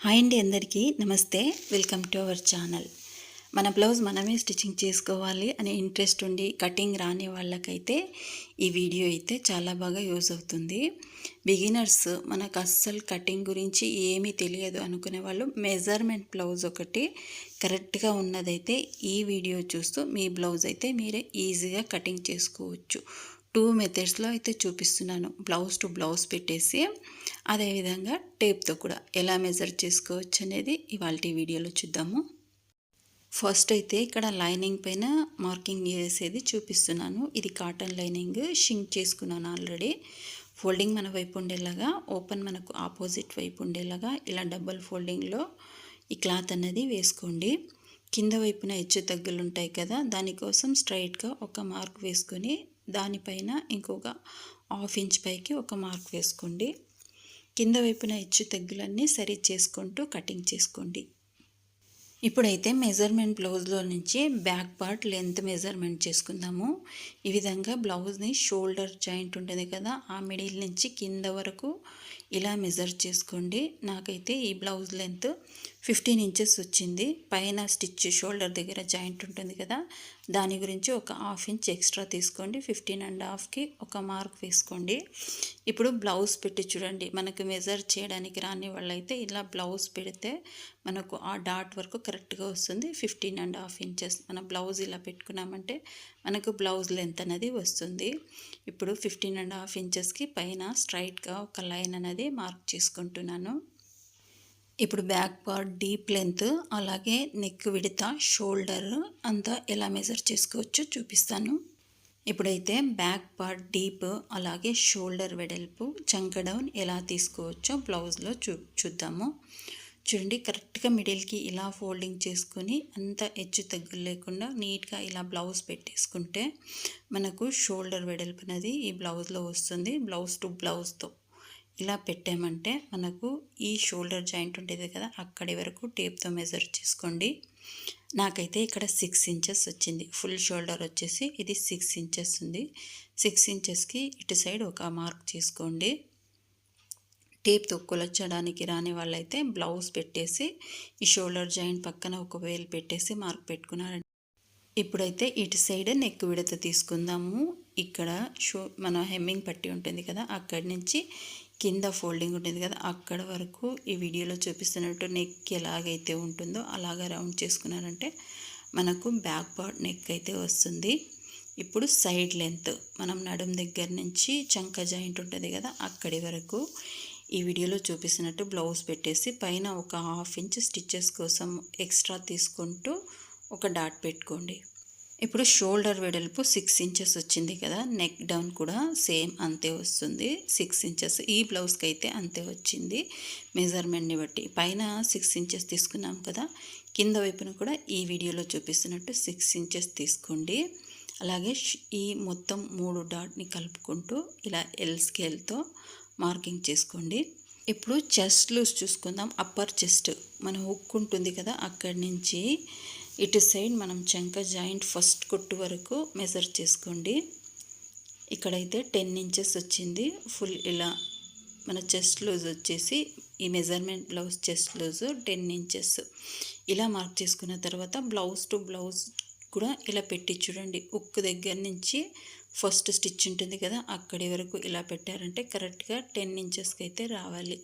Hi అండి అందరికీ. నమస్తే. Welcome to our channel. మన బ్లౌజ్ మనమే స్టిచ్చింగ్ చేసుకోవాలి అనే ఇంట్రెస్ట్ ఉండి కటింగ్ రాని వాళ్ళకైతే ఈ వీడియో అయితే చాలా బాగా యూజ్ అవుతుంది. బిగినర్స్ మనకు అస్సలు కటింగ్ గురించి ఏమీ తెలియదు అనుకునే వాళ్ళు మెజర్మెంట్ బ్లౌజ్ ఒకటి కరెక్ట్గా ఉన్నదైతే ఈ వీడియో చూస్తూ మీ బ్లౌజ్ అయితే మీరే ఈజీగా కటింగ్ చేసుకోవచ్చు. టూ మెథడ్స్లో అయితే చూపిస్తున్నాను. బ్లౌజ్ టు బ్లౌజ్ పెట్టేసి అదేవిధంగా టేప్తో కూడా ఎలా మెజర్ చేసుకోవచ్చు అనేది ఇవాళ వీడియోలో చూద్దాము. ఫస్ట్ అయితే ఇక్కడ లైనింగ్ పైన మార్కింగ్ చేసేది చూపిస్తున్నాను. ఇది కాటన్ లైనింగ్ షింక్ చేసుకున్నాను ఆల్రెడీ. ఫోల్డింగ్ మన వైపు ఉండేలాగా ఓపెన్ మనకు ఆపోజిట్ వైపు ఉండేలాగా ఇలా డబల్ ఫోల్డింగ్లో ఈ క్లాత్ అనేది వేసుకోండి. కింద వైపున హెచ్చు తగ్గులు ఉంటాయి కదా దానికోసం స్ట్రైట్గా ఒక మార్క్ వేసుకొని దానిపైన ఇంకొక హాఫ్ ఇంచ్ పైకి ఒక మార్క్ వేసుకోండి. కింద వైపున హెచ్చు తగ్గులన్నీ సరి చేసుకుంటూ కటింగ్ చేసుకోండి. ఇప్పుడైతే మెజర్మెంట్ బ్లౌజ్లో నుంచి బ్యాక్ పార్ట్ లెంత్ మెజర్మెంట్ చేసుకుందాము. ఈ విధంగా బ్లౌజ్ని షోల్డర్ జాయింట్ ఉంటుంది కదా ఆ మిడిల్ నుంచి కింద వరకు ఇలా మెజర్ చేసుకోండి. నాకైతే ఈ బ్లౌజ్ లెంత్ ఫిఫ్టీన్ ఇంచెస్ వచ్చింది. పైన స్టిచ్ షోల్డర్ దగ్గర జాయింట్ ఉంటుంది కదా దాని గురించి ఒక హాఫ్ ఇంచ్ ఎక్స్ట్రా తీసుకోండి. ఫిఫ్టీన్ అండ్ హాఫ్కి ఒక మార్క్ వేసుకోండి. ఇప్పుడు బ్లౌజ్ పెట్టి చూడండి. మనకు మెజర్ చేయడానికి రాని వాళ్ళైతే ఇలా బ్లౌజ్ పెడితే మనకు ఆ డాట్ వరకు కరెక్ట్గా వస్తుంది. ఫిఫ్టీన్ అండ్ హాఫ్ ఇంచెస్ మన బ్లౌజ్ ఇలా పెట్టుకున్నామంటే మనకు బ్లౌజ్ లెంత్ అనేది వస్తుంది. ఇప్పుడు ఫిఫ్టీన్ అండ్ హాఫ్ ఇంచెస్కి పైన స్ట్రైట్గా ఒక లైన్ అనేది మార్క్ చేసుకుంటున్నాను. ఇప్పుడు బ్యాక్ పార్ట్ డీప్ లెంత్ అలాగే నెక్ విడత షోల్డర్ అంతా ఎలా మెజర్ చేసుకోవచ్చో చూపిస్తాను. ఇప్పుడైతే బ్యాక్ పార్ట్ డీప్ అలాగే షోల్డర్ వెడల్పు చంక డౌన్ ఎలా తీసుకోవచ్చో బ్లౌజ్లో చూ చూద్దాము. చూడండి కరెక్ట్గా మిడిల్కి ఇలా ఫోల్డింగ్ చేసుకొని అంత హెచ్చు తగ్గులు లేకుండా నీట్గా ఇలా బ్లౌజ్ పెట్టేసుకుంటే మనకు షోల్డర్ వెడల్పు అనేది ఈ బ్లౌజ్లో వస్తుంది. బ్లౌజ్ టు బ్లౌజ్తో. ఇలా పెట్టామంటే మనకు ఈ షోల్డర్ జాయింట్ ఉండేది కదా అక్కడి వరకు టేప్తో మెజర్ చేసుకోండి. నాకైతే ఇక్కడ సిక్స్ ఇంచెస్ వచ్చింది. ఫుల్ షోల్డర్ వచ్చేసి ఇది సిక్స్ ఇంచెస్ ఉంది. సిక్స్ ఇంచెస్కి ఇటు సైడ్ ఒక మార్క్ చేసుకోండి. టేప్తో కొలచడానికి రాని వాళ్ళైతే బ్లౌజ్ పెట్టేసి ఈ షోల్డర్ జాయింట్ పక్కన ఒక వేలు పెట్టేసి మార్క్ పెట్టుకున్నారు ఇప్పుడైతే ఇటు సైడ్ నెక్ విడత తీసుకుందాము. ఇక్కడ షో మన హెమ్మింగ్ పట్టి ఉంటుంది కదా అక్కడి నుంచి కింద ఫోల్డింగ్ ఉంటుంది కదా అక్కడ వరకు ఈ వీడియోలో చూపిస్తున్నట్టు నెక్ ఎలాగైతే ఉంటుందో అలాగా రౌండ్ చేసుకున్నారంటే మనకు బ్యాక్ పార్ట్ నెక్ అయితే వస్తుంది. ఇప్పుడు సైడ్ లెంత్ మనం నడుం దగ్గర నుంచి చంక జాయింట్ ఉంటుంది కదా అక్కడి వరకు ఈ వీడియోలో చూపిస్తున్నట్టు బ్లౌజ్ పెట్టేసి పైన ఒక హాఫ్ ఇంచ్ స్టిచ్చెస్ కోసం ఎక్స్ట్రా తీసుకుంటూ ఒక డాట్ పెట్టుకోండి. ఇప్పుడు షోల్డర్ వెడల్పు సిక్స్ ఇంచెస్ వచ్చింది కదా నెక్ డౌన్ కూడా సేమ్ అంతే వస్తుంది. సిక్స్ ఇంచెస్ ఈ బ్లౌజ్కి అయితే అంతే వచ్చింది. మెజర్మెంట్ని బట్టి. పైన సిక్స్ ఇంచెస్ తీసుకున్నాం కదా కింద వైపున కూడా ఈ వీడియోలో చూపిస్తున్నట్టు సిక్స్ ఇంచెస్ తీసుకోండి. అలాగే ఈ మొత్తం మూడు డాట్ని కలుపుకుంటూ ఇలా ఎల్ స్కేల్తో మార్కింగ్ చేసుకోండి. ఇప్పుడు చెస్ట్ లూస్ చూసుకుందాం. అప్పర్ చెస్ట్ మన హుక్ ఉంటుంది కదా అక్కడి నుంచి ఇటు సైడ్ మనం చెంక జాయింట్ ఫస్ట్ కొట్టు వరకు మెజర్ చేసుకోండి. ఇక్కడైతే టెన్ ఇంచెస్ వచ్చింది. ఫుల్ ఇలా మన చెస్ట్ లూజ్ వచ్చేసి ఈ measurement blouse chest loose ten inches ఇలా మార్క్ చేసుకున్న తర్వాత బ్లౌజ్ టు బ్లౌజ్ కూడా ఇలా పెట్టి చూడండి. ఉక్కు దగ్గర నుంచి ఫస్ట్ స్టిచ్ ఉంటుంది కదా అక్కడి వరకు ఇలా పెట్టారంటే కరెక్ట్గా టెన్ ఇంచెస్కి అయితే రావాలి.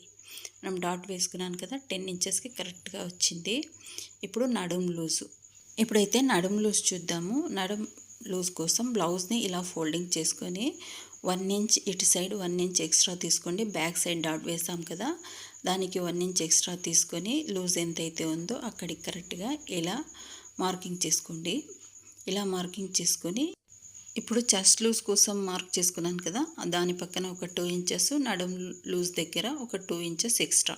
మనం డాట్ వేసుకున్నాను కదా టెన్ ఇంచెస్కి కరెక్ట్గా వచ్చింది. ఇప్పుడు నడుం లూజు ఇప్పుడైతే నడుము లూజ్ చూద్దాము. నడుము లూజ్ కోసం బ్లౌజ్ని ఇలా ఫోల్డింగ్ చేసుకొని వన్ ఇంచ్ ఇటు సైడ్ వన్ ఇంచ్ ఎక్స్ట్రా తీసుకోండి. బ్యాక్ సైడ్ డాట్ వేసాం కదా దానికి వన్ ఇంచ్ ఎక్స్ట్రా తీసుకొని లూజ్ ఎంతైతే ఉందో అక్కడికి కరెక్ట్గా ఇలా మార్కింగ్ చేసుకోండి. ఇలా మార్కింగ్ చేసుకొని ఇప్పుడు చెస్ట్ లూజ్ కోసం మార్క్ చేసుకున్నాను కదా దాని పక్కన ఒక టూ ఇంచెస్ నడుం లూజ్ దగ్గర ఒక టూ ఇంచెస్ ఎక్స్ట్రా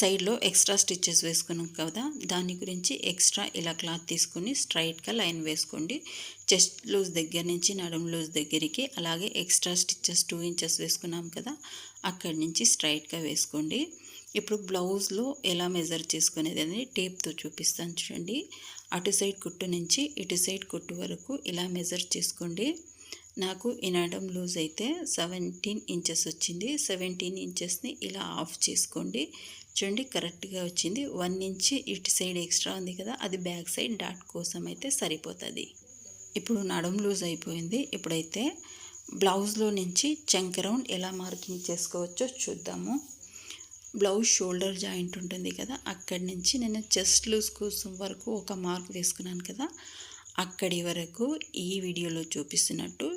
సైడ్లో ఎక్స్ట్రా స్టిచ్చెస్ వేసుకున్నాం కదా దాని గురించి ఎక్స్ట్రా ఇలా క్లాత్ తీసుకుని స్ట్రైట్గా లైన్ వేసుకోండి. చెస్ట్ లూజ్ దగ్గర నుంచి నడుం లూజ్ దగ్గరికి అలాగే ఎక్స్ట్రా స్టిచ్చెస్ టూ ఇంచెస్ వేసుకున్నాం కదా అక్కడి నుంచి స్ట్రైట్గా వేసుకోండి. ఇప్పుడు బ్లౌజ్లో ఎలా మెజర్ చేసుకునేది అనేది టేప్తో చూపిస్తాను చూడండి. అటు సైడ్ కుట్టు నుంచి ఇటు సైడ్ కుట్టు వరకు ఇలా మెజర్ చేసుకోండి. నాకు ఇనాడం లూజ్ అయితే సెవెంటీన్ ఇంచెస్ వచ్చింది. సెవెంటీన్ ఇంచెస్ని ఇలా ఆఫ్ చేసుకోండి. చూడండి కరెక్ట్గా వచ్చింది. వన్ ఇంచ్ ఇటు సైడ్ ఎక్స్ట్రా ఉంది కదా అది బ్యాక్ సైడ్ డాట్ కోసం అయితే సరిపోతుంది. ఇప్పుడు నడుం లూజ్ అయిపోయింది. ఇప్పుడైతే బ్లౌజ్లో నుంచి చంక్ రౌండ్ ఎలా మార్కింగ్ చేసుకోవచ్చో చూద్దాము. బ్లౌజ్ షోల్డర్ జాయింట్ ఉంటుంది కదా అక్కడి నుంచి నేను చెస్ట్ లూజ్ కోసం వరకు ఒక మార్క్ వేసుకున్నాను కదా అక్కడి వరకు ఈ వీడియోలో చూపిస్తున్నట్టు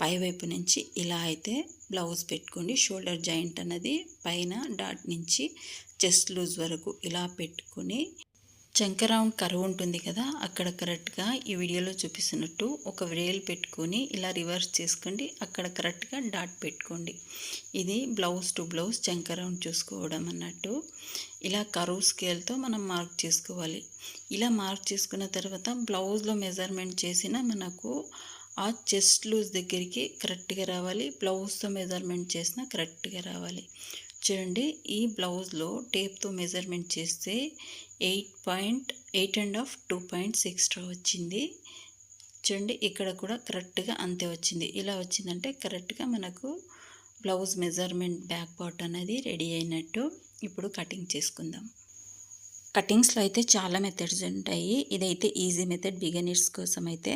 పైవైపు నుంచి ఇలా అయితే బ్లౌజ్ పెట్టుకోండి. షోల్డర్ జాయింట్ అన్నది పైన డాట్ నుంచి చెస్ట్ లూజ్ వరకు ఇలా పెట్టుకొని చంకరౌండ్ కరువు ఉంటుంది కదా అక్కడ కరెక్ట్గా ఈ వీడియోలో చూపిస్తున్నట్టు ఒక వేలు పెట్టుకొని ఇలా రివర్స్ చేసుకోండి అక్కడ కరెక్ట్గా డాట్ పెట్టుకోండి. ఇది బ్లౌజ్ టు బ్లౌజ్ చంకరౌండ్ చూసుకోవడం అన్నట్టు. ఇలా కరువు స్కేల్తో మనం మార్క్ చేసుకోవాలి. ఇలా మార్క్ చేసుకున్న తర్వాత బ్లౌజ్లో మెజర్మెంట్ చేసిన మనకు ఆ చెస్ట్ లూజ్ దగ్గరికి కరెక్ట్గా రావాలి బ్లౌజ్తో మెజర్మెంట్ చేసిన కరెక్ట్గా రావాలి. చూడండి ఈ బ్లౌజ్లో టేప్తో మెజర్మెంట్ చేస్తే eight point eight and half two points extra వచ్చింది. చూడండి ఇక్కడ కూడా కరెక్ట్గా అంతే వచ్చింది. ఇలా వచ్చిందంటే కరెక్ట్గా మనకు బ్లౌజ్ మెజర్మెంట్ బ్యాక్ పార్ట్ అనేది రెడీ అయినట్టు ఇప్పుడు కటింగ్ చేసుకుందాం. కటింగ్స్లో అయితే చాలా మెథడ్స్ ఉంటాయి. ఇదైతే ఈజీ మెథడ్ బిగినర్స్ కోసం అయితే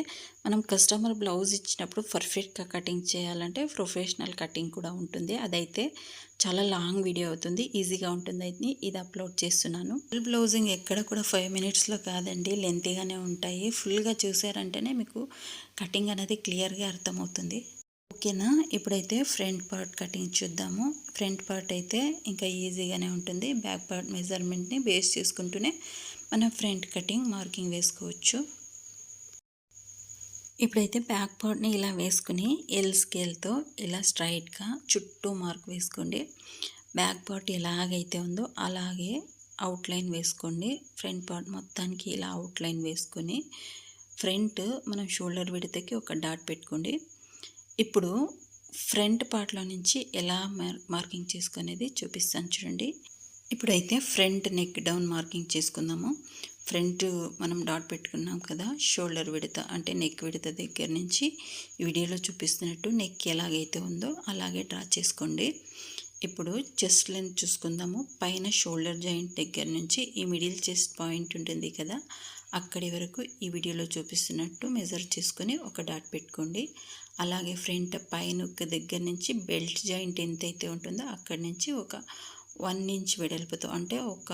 మనం కస్టమర్ బ్లౌజ్ ఇచ్చినప్పుడు పర్ఫెక్ట్గా కటింగ్ చేయాలంటే ప్రొఫెషనల్ కటింగ్ కూడా ఉంటుంది. అదైతే చాలా లాంగ్ వీడియో అవుతుంది. ఈజీగా ఉంటుంది. అయితే ఇది అప్లోడ్ చేస్తున్నాను. ఫుల్ బ్లౌజింగ్ ఎక్కడ కూడా ఫైవ్ మినిట్స్లో కాదండి. లెంతీగానే ఉంటాయి. ఫుల్గా చూసారంటేనే మీకు కటింగ్ అనేది క్లియర్గా అర్థమవుతుంది. ఓకేనా? ఇప్పుడైతే ఫ్రంట్ పార్ట్ కటింగ్ చూద్దాము. ఫ్రంట్ పార్ట్ అయితే ఇంకా ఈజీగానే ఉంటుంది. బ్యాక్ పార్ట్ మెజర్మెంట్ని బేస్ చేసుకుంటూనే మనం ఫ్రంట్ కటింగ్ మార్కింగ్ వేసుకోవచ్చు. ఇప్పుడైతే బ్యాక్ పార్ట్ని ఇలా వేసుకుని ఎల్ స్కేల్తో ఇలా స్ట్రైట్గా చుట్టూ మార్క్ వేసుకోండి. బ్యాక్ పార్ట్ ఎలాగైతే ఉందో అలాగే అవుట్లైన్ వేసుకోండి. ఫ్రంట్ పార్ట్ మొత్తానికి ఇలా అవుట్లైన్ వేసుకొని ఫ్రంట్ మనం షోల్డర్ విడతకి ఒక డాట్ పెట్టుకోండి. ఇప్పుడు ఫ్రంట్ పార్ట్లో నుంచి ఎలా మార్కింగ్ చేసుకునేది చూపిస్తాను చూడండి. ఇప్పుడైతే ఫ్రంట్ నెక్ డౌన్ మార్కింగ్ చేసుకుందాము. ఫ్రంట్ మనం డాట్ పెట్టుకున్నాం కదా షోల్డర్ విడత అంటే నెక్ విడత దగ్గర నుంచి వీడియోలో చూపిస్తున్నట్టు నెక్ ఎలాగైతే ఉందో అలాగే డ్రా చేసుకోండి. ఇప్పుడు చెస్ట్ లెంత్ చూసుకుందాము. పైన షోల్డర్ జాయింట్ దగ్గర నుంచి ఈ మిడిల్ చెస్ట్ పాయింట్ ఉంటుంది కదా అక్కడి వరకు ఈ వీడియోలో చూపిస్తున్నట్టు మెజర్ చేసుకొని ఒక డాట్ పెట్టుకోండి. అలాగే ఫ్రంట్ పైన దగ్గర నుంచి బెల్ట్ జాయింట్ ఎంతైతే ఉంటుందో అక్కడి నుంచి ఒక వన్ ఇంచ్ వెడల్పుతో అంటే ఒక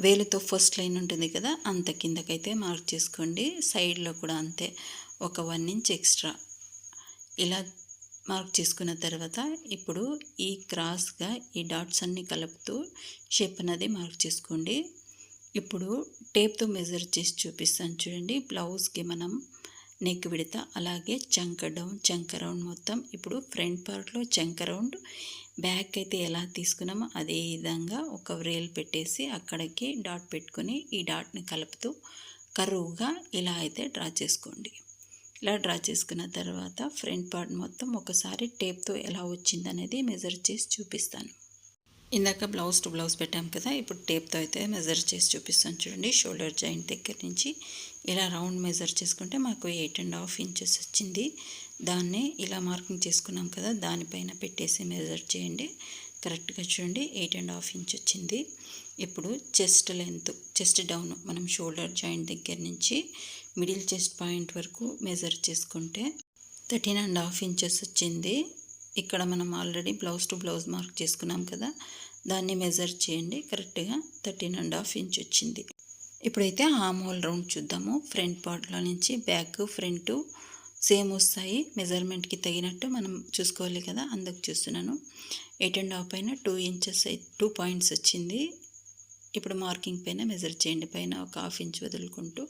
వేలుతో ఫస్ట్ లైన్ ఉంటుంది కదా అంత కిందకైతే మార్క్ చేసుకోండి. సైడ్లో కూడా అంతే ఒక వన్ ఇంచ్ ఎక్స్ట్రా. ఇలా మార్క్ చేసుకున్న తర్వాత ఇప్పుడు ఈ క్రాస్గా ఈ డాట్స్ అన్నీ కలుపుతూ షేప్ అనేది మార్క్ చేసుకోండి. ఇప్పుడు టేప్తో మెజర్ చేసి చూపిస్తాను చూడండి. బ్లౌజ్కి మనం నెక్ విడత అలాగే చంక డౌన్ చంక రౌండ్ మొత్తం. ఇప్పుడు ఫ్రంట్ పార్ట్లో చంక రౌండ్ బ్యాక్ అయితే ఎలా తీసుకున్నామో అదే విధంగా ఒక రేల్ పెట్టేసి అక్కడికి డాట్ పెట్టుకొని ఈ డాట్ని కలుపుతూ కరువుగా ఇలా అయితే డ్రా చేసుకోండి. ఇలా డ్రా చేసుకున్న తర్వాత ఫ్రంట్ పార్ట్ మొత్తం ఒకసారి టేప్తో ఎలా వచ్చిందనేది మెజర్ చేసి చూపిస్తాను. ఇందాక బ్లౌజ్ టు బ్లౌజ్ పెట్టాం కదా ఇప్పుడు టేప్తో అయితే మెజర్ చేసి చూపిస్తాను చూడండి. షోల్డర్ జాయింట్ దగ్గర నుంచి ఇలా రౌండ్ మెజర్ చేసుకుంటే మాకు ఎయిట్ అండ్ హాఫ్ ఇంచెస్ వచ్చింది. దాన్ని ఇలా మార్కింగ్ చేసుకున్నాం కదా దానిపైన పెట్టేసి మెజర్ చేయండి. కరెక్ట్గా చూడండి ఎయిట్ అండ్ హాఫ్ ఇంచ్ వచ్చింది. ఇప్పుడు చెస్ట్ లెంత్ చెస్ట్ డౌన్ మనం షోల్డర్ జాయింట్ దగ్గర నుంచి మిడిల్ చెస్ట్ పాయింట్ వరకు మెజర్ చేసుకుంటే థర్టీన్ అండ్ హాఫ్ ఇంచెస్ వచ్చింది. ఇక్కడ మనం already blouse to blouse mark చేసుకున్నాం కదా దాన్ని మెజర్ చేయండి. కరెక్ట్గా థర్టీన్ అండ్ హాఫ్ ఇంచ్ వచ్చింది. ఇప్పుడైతే హామ్ హోల్ రౌండ్ చూద్దాము. ఫ్రంట్ పార్ట్లో నుంచి బ్యాక్ ఫ్రంట్ సేమ్ వస్తాయి. మెజర్మెంట్కి తగినట్టు మనం చూసుకోవాలి కదా అందుకు చూస్తున్నాను. ఎయిట్ అండ్ హాఫ్ పైన టూ ఇంచెస్ టూ పాయింట్స్ వచ్చింది. ఇప్పుడు మార్కింగ్ పైన మెజర్ చేయండి పైన ఒక హాఫ్ ఇంచ్ వదులుకుంటూ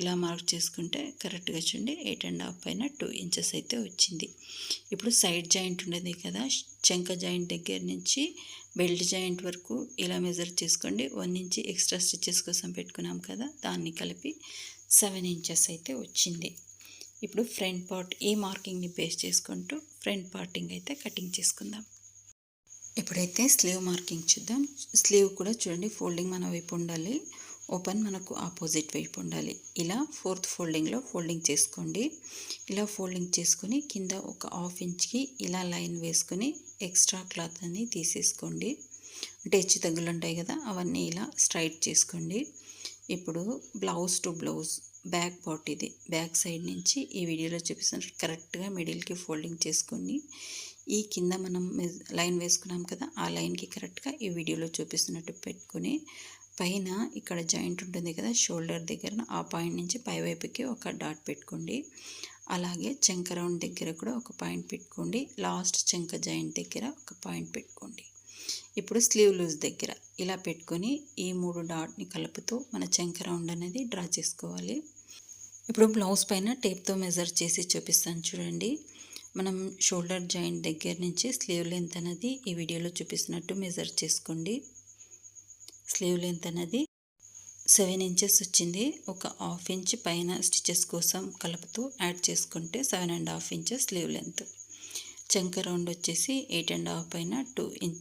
ఇలా మార్క్ చేసుకుంటే కరెక్ట్గా చూడండి ఎయిట్ అండ్ హాఫ్ పైన టూ ఇంచెస్ అయితే వచ్చింది. ఇప్పుడు సైడ్ జాయింట్ ఉండేది కదా చెంక జాయింట్ దగ్గర నుంచి బెల్ట్ జాయింట్ వరకు ఇలా మెజర్ చేసుకోండి. వన్ ఇంచ్ ఎక్స్ట్రా స్టిచెస్ కోసం పెట్టుకున్నాం కదా దాన్ని కలిపి సెవెన్ ఇంచెస్ అయితే వచ్చింది. ఇప్పుడు ఫ్రంట్ పార్ట్ ఈ మార్కింగ్ని బేస్ చేసుకుంటూ ఫ్రంట్ పార్టింగ్ అయితే కటింగ్ చేసుకుందాం. ఇప్పుడైతే స్లీవ్ మార్కింగ్ చూద్దాం స్లీవ్ కూడా చూడండి ఫోల్డింగ్ మన వైపు ఉండాలి. ఓపెన్ మనకు ఆపోజిట్ వైపు ఉండాలి. ఇలా ఫోర్త్ ఫోల్డింగ్లో ఫోల్డింగ్ చేసుకోండి. ఇలా ఫోల్డింగ్ చేసుకొని కింద ఒక హాఫ్ ఇంచ్కి ఇలా లైన్ వేసుకొని ఎక్స్ట్రా క్లాత్ అని తీసేసుకోండి. అంటే హెచ్చు తగ్గులు ఉంటాయి కదా అవన్నీ ఇలా స్ట్రైట్ చేసుకోండి. ఇప్పుడు blouse to blouse back part ఇది. బ్యాక్ సైడ్ నుంచి ఈ వీడియోలో చూపిస్తున్నారు కరెక్ట్గా మిడిల్కి ఫోల్డింగ్ చేసుకొని ఈ కింద మనం లైన్ వేసుకున్నాం కదా ఆ లైన్కి కరెక్ట్గా ఈ వీడియోలో చూపిస్తున్నట్టు పెట్టుకొని పైన ఇక్కడ జాయింట్ ఉంటుంది కదా షోల్డర్ దగ్గర ఆ పాయింట్ నుంచి పైవైపుకి ఒక డాట్ పెట్టుకోండి. అలాగే చెంక రౌండ్ దగ్గర కూడా ఒక పాయింట్ పెట్టుకోండి. లాస్ట్ చెంక జాయింట్ దగ్గర ఒక పాయింట్ పెట్టుకోండి. ఇప్పుడు స్లీవ్ లూజ్ దగ్గర ఇలా పెట్టుకొని ఈ మూడు డాట్ని కలుపుతూ మన చెంక రౌండ్ అనేది డ్రా చేసుకోవాలి. ఇప్పుడు బ్లౌజ్ పైన టేప్తో మెజర్ చేసి చూపిస్తాను చూడండి. మనం షోల్డర్ జాయింట్ దగ్గర నుంచి స్లీవ్ లెంత్ అనేది ఈ వీడియోలో చూపిస్తున్నట్టు మెజర్ చేసుకోండి. స్లీవ్ లెంత్ అనేది సెవెన్ ఇంచెస్ వచ్చింది. ఒక హాఫ్ ఇంచ్ పైన స్టిచెస్ కోసం కలుపుతూ యాడ్ చేసుకుంటే seven and half inches sleeve length చంక రౌండ్ వచ్చేసి ఎయిట్ అండ్ హాఫ్ పైన టూ ఇంచ్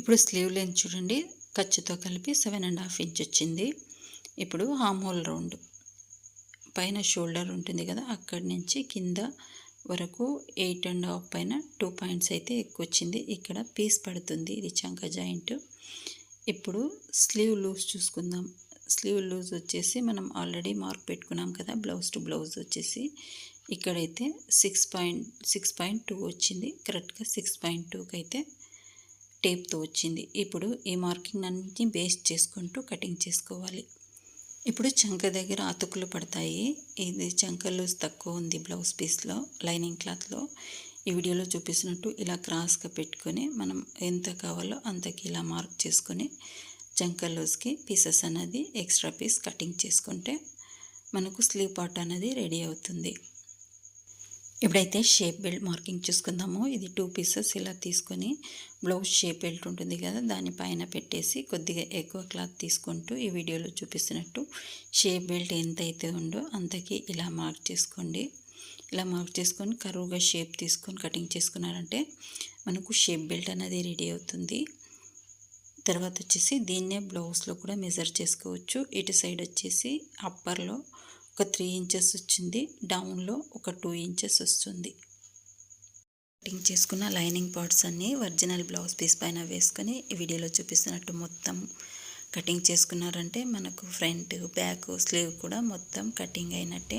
ఇప్పుడు స్లీవ్ లెంత్ చూడండి. ఖర్చుతో కలిపి సెవెన్ అండ్ హాఫ్ ఇంచ్ వచ్చింది. ఇప్పుడు హామ్ హోల్ రౌండ్ పైన షోల్డర్ ఉంటుంది కదా అక్కడి నుంచి కింద వరకు ఎయిట్ అండ్ హాఫ్ పైన టూ పాయింట్స్ అయితే ఎక్కువ వచ్చింది ఇక్కడ పీస్ పడుతుంది ఇది చంక జాయింట్. ఇప్పుడు స్లీవ్ లూజ్ చూసుకుందాం. స్లీవ్ లూజ్ వచ్చేసి మనం ఆల్రెడీ మార్క్ పెట్టుకున్నాం కదా బ్లౌజ్ టు బ్లౌజ్ వచ్చేసి. ఇక్కడైతే six point six point two వచ్చింది. కరెక్ట్గా సిక్స్ పాయింట్ టూకి అయితే టేప్తో వచ్చింది. ఇప్పుడు ఈ మార్కింగ్ అన్నింటినీ బేస్ చేసుకుంటూ కటింగ్ చేసుకోవాలి. ఇప్పుడు చంక దగ్గర అతుకులు పడతాయి. ఇది చంక లూజ్ తక్కువ ఉంది బ్లౌజ్ పీస్లో లైనింగ్ క్లాత్లో. ఈ వీడియోలో చూపిస్తున్నట్టు ఇలా క్రాస్గా పెట్టుకొని మనం ఎంత కావాలో అంతకి ఇలా మార్క్ చేసుకొని చంక లూజ్కి పీసెస్ అనేది ఎక్స్ట్రా పీస్ కటింగ్ చేసుకుంటే మనకు స్లీవ్ పార్ట్ అనేది రెడీ అవుతుంది. ఇప్పుడైతే షేప్ బెల్ట్ మార్కింగ్ చూసుకుందాము. ఇది టూ పీసెస్ ఇలా తీసుకొని బ్లౌజ్ షేప్ బెల్ట్ ఉంటుంది కదా దానిపైన పెట్టేసి కొద్దిగా ఎక్కువ క్లాత్ తీసుకుంటూ ఈ వీడియోలో చూపిస్తున్నట్టు షేప్ బెల్ట్ ఎంతైతే ఉందో అంతకి ఇలా మార్క్ చేసుకోండి. ఇలా మార్క్ చేసుకొని కరువుగా షేప్ తీసుకొని కటింగ్ చేసుకున్నారంటే మనకు షేప్ బెల్ట్ అనేది రెడీ అవుతుంది. తర్వాత వచ్చేసి దీన్నే బ్లౌజ్లో కూడా మెజర్ చేసుకోవచ్చు. ఇటు సైడ్ వచ్చేసి అప్పర్లో ఒక త్రీ ఇంచెస్ వచ్చింది డౌన్లో ఒక టూ ఇంచెస్ వస్తుంది. కటింగ్ చేసుకున్న లైనింగ్ పార్ట్స్ అన్నీ ఒరిజినల్ బ్లౌజ్ పీస్ పైన వేసుకొని ఈ వీడియోలో చూపిస్తున్నట్టు మొత్తం కటింగ్ చేసుకున్నారంటే మనకు ఫ్రంట్ బ్యాక్ స్లీవ్ కూడా మొత్తం కటింగ్ అయినట్టే.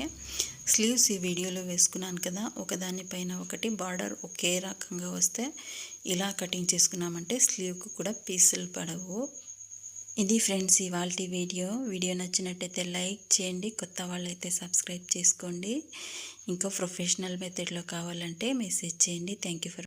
స్లీవ్స్ ఈ వీడియోలో వేసుకున్నాను కదా ఒకదానిపైన ఒకటి బార్డర్ ఒకే రకంగా వస్తే ఇలా కటింగ్ చేసుకున్నామంటే స్లీవ్కు కూడా పీసులు పడవు. ఇది ఫ్రెండ్స్ ఇవాళ వీడియో. వీడియో నచ్చినట్టయితే లైక్ చేయండి కొత్త వాళ్ళైతే సబ్స్క్రైబ్ చేసుకోండి. ఇంకా ప్రొఫెషనల్ మెథడ్లో కావాలంటే మెసేజ్ చేయండి. Thank you for